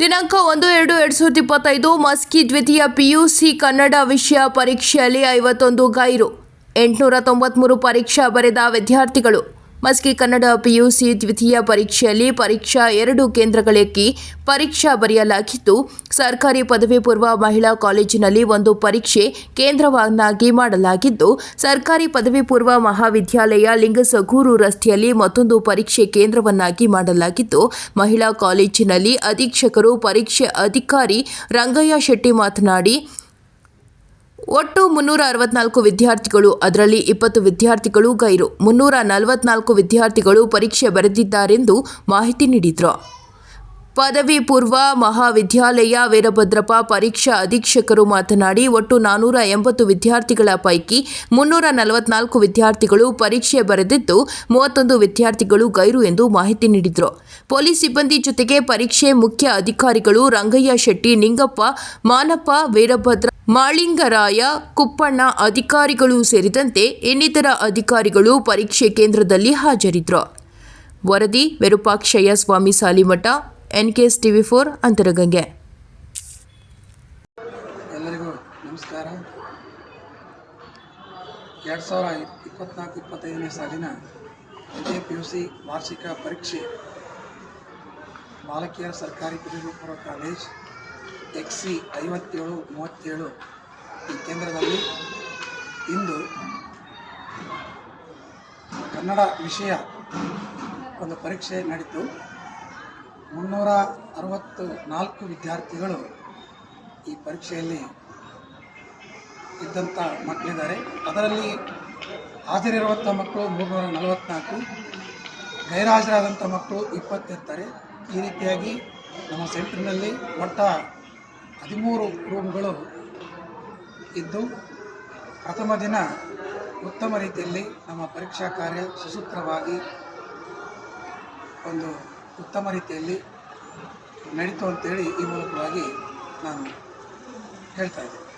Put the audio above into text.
ದಿನಾಂಕ ಒಂದು ಎರಡು ಎರಡು ಸಾವಿರದ ಇಪ್ಪತ್ತೈದು, ಮಸ್ಕಿ ದ್ವಿತೀಯ ಪಿಯುಸಿ ಕನ್ನಡ ವಿಷಯ ಪರೀಕ್ಷೆಯಲ್ಲಿ ಐವತ್ತೊಂದು ಗೈರು, ಎಂಟುನೂರ ತೊಂಬತ್ಮೂರು ಪರೀಕ್ಷಾ ಬರೆದ ವಿದ್ಯಾರ್ಥಿಗಳು. ಮಸ್ಕಿ ಕನ್ನಡ ಪಿಯುಸಿ ದ್ವಿತೀಯ ಪರೀಕ್ಷೆಯಲ್ಲಿ ಪರೀಕ್ಷಾ ಎರಡು ಕೇಂದ್ರಗಳಿಗೆ ಪರೀಕ್ಷಾ ಬರೆಯಲಾಗಿದ್ದು ಸರ್ಕಾರಿ ಪದವಿ ಪೂರ್ವ ಮಹಿಳಾ ಕಾಲೇಜಿನಲ್ಲಿ ಒಂದು ಪರೀಕ್ಷೆ ಕೇಂದ್ರವನ್ನಾಗಿ ಮಾಡಲಾಗಿದ್ದು ಸರ್ಕಾರಿ ಪದವಿ ಪೂರ್ವ ಮಹಾವಿದ್ಯಾಲಯ ಲಿಂಗಸಗೂರು ರಸ್ತೆಯಲ್ಲಿ ಮತ್ತೊಂದು ಪರೀಕ್ಷೆ ಕೇಂದ್ರವನ್ನಾಗಿ ಮಾಡಲಾಗಿದ್ದು ಮಹಿಳಾ ಕಾಲೇಜಿನಲ್ಲಿ ಅಧೀಕ್ಷಕರು ಪರೀಕ್ಷೆ ಅಧಿಕಾರಿ ರಂಗಯ್ಯ ಶೆಟ್ಟಿ ಮಾತನಾಡಿ ಒಟ್ಟು ಮುನ್ನೂರ ಅರವತ್ನಾಲ್ಕು ವಿದ್ಯಾರ್ಥಿಗಳು, ಅದರಲ್ಲಿ ಇಪ್ಪತ್ತು ವಿದ್ಯಾರ್ಥಿಗಳು ಗೈರು. ಮುನ್ನೂರ ನಲವತ್ನಾಲ್ಕು ವಿದ್ಯಾರ್ಥಿಗಳು ಪರೀಕ್ಷೆ ಬರೆದಿದ್ದಾರೆಂದು ಮಾಹಿತಿ ನೀಡಿದರು. ಪದವಿ ಪೂರ್ವ ಮಹಾವಿದ್ಯಾಲಯ ವೀರಭದ್ರಪ್ಪ ಪರೀಕ್ಷಾ ಅಧೀಕ್ಷಕರು ಮಾತನಾಡಿ, ಒಟ್ಟು ನಾನೂರ ಎಂಬತ್ತು ವಿದ್ಯಾರ್ಥಿಗಳ ಪೈಕಿ ಮುನ್ನೂರ ನಲವತ್ನಾಲ್ಕು ವಿದ್ಯಾರ್ಥಿಗಳು ಪರೀಕ್ಷೆ ಬರೆದಿದ್ದು, ಮೂವತ್ತೊಂದು ವಿದ್ಯಾರ್ಥಿಗಳು ಗೈರು ಎಂದು ಮಾಹಿತಿ ನೀಡಿದರು. ಪೊಲೀಸ್ ಸಿಬ್ಬಂದಿ ಜೊತೆಗೆ ಪರೀಕ್ಷೆ ಮುಖ್ಯ ಅಧಿಕಾರಿಗಳು ರಂಗಯ್ಯ ಶೆಟ್ಟಿ, ನಿಂಗಪ್ಪ, ಮಾನಪ್ಪ, ವೀರಭದ್ರ ಮಾಳಿಂಗರಾಯ, ಕುಪ್ಪಣ್ಣ ಅಧಿಕಾರಿಗಳು ಸೇರಿದಂತೆ ಇನ್ನಿತರ ಅಧಿಕಾರಿಗಳು ಪರೀಕ್ಷೆ ಕೇಂದ್ರದಲ್ಲಿ ಹಾಜರಿದ್ದರು ವರದಿ, Virupakshayya Swami Salimath, NKS TV four, Antaragange. ಎಲ್ಲರಿಗೂ ನಮಸ್ಕಾರ. ಎರಡು ಸಾವಿರ ಇಪ್ಪತ್ನಾಲ್ಕು ಇಪ್ಪತ್ತೈದನೇ ಸಾಲಿನ ಎ ಪಿ ಯು ಸಿ ವಾರ್ಷಿಕ ಪರೀಕ್ಷೆ ಬಾಲಕಿಯರ ಸರ್ಕಾರಿ ಪದವಿ ಪೂರ್ವ ಕಾಲೇಜ್ ಎಕ್ಸ್ ಸಿ ಐವತ್ತೇಳು, ಮೂವತ್ತೇಳು ಈ ಕೇಂದ್ರದಲ್ಲಿ ಇಂದು ಕನ್ನಡ ವಿಷಯ ಒಂದು ಪರೀಕ್ಷೆ ನಡೀತು. ಮುನ್ನೂರ ಅರವತ್ತು ನಾಲ್ಕು ವಿದ್ಯಾರ್ಥಿಗಳು ಈ ಪರೀಕ್ಷೆಯಲ್ಲಿ ಇದ್ದಂಥ ಮಕ್ಕಳಿದ್ದಾರೆ. ಅದರಲ್ಲಿ ಹಾಜರಿರುವಂಥ ಮಕ್ಕಳು ಮೂರ್ನೂರ ನಲವತ್ತ್ನಾಲ್ಕು ಗೈರಾಜರಾದಂಥ ಮಕ್ಕಳು ಇಪ್ಪತ್ತಿರ್ತಾರೆ ಈ ರೀತಿಯಾಗಿ ನಮ್ಮ ಸೆಂಟ್ರಿನಲ್ಲಿ ಒಟ್ಟ ಹದಿಮೂರು ರೂಮ್ಗಳು ಇದ್ದು ಪ್ರಥಮ ದಿನ ಉತ್ತಮ ರೀತಿಯಲ್ಲಿ ನಮ್ಮ ಪರೀಕ್ಷಾ ಕಾರ್ಯ ಸುಸೂತ್ರವಾಗಿ ಒಂದು ಉತ್ತಮ ರೀತಿಯಲ್ಲಿ ನಡೀತು ಅಂತೇಳಿ ಈ ಮೂಲಕವಾಗಿ ನಾನು ಹೇಳ್ತಾ ಇದ್ದೀನಿ.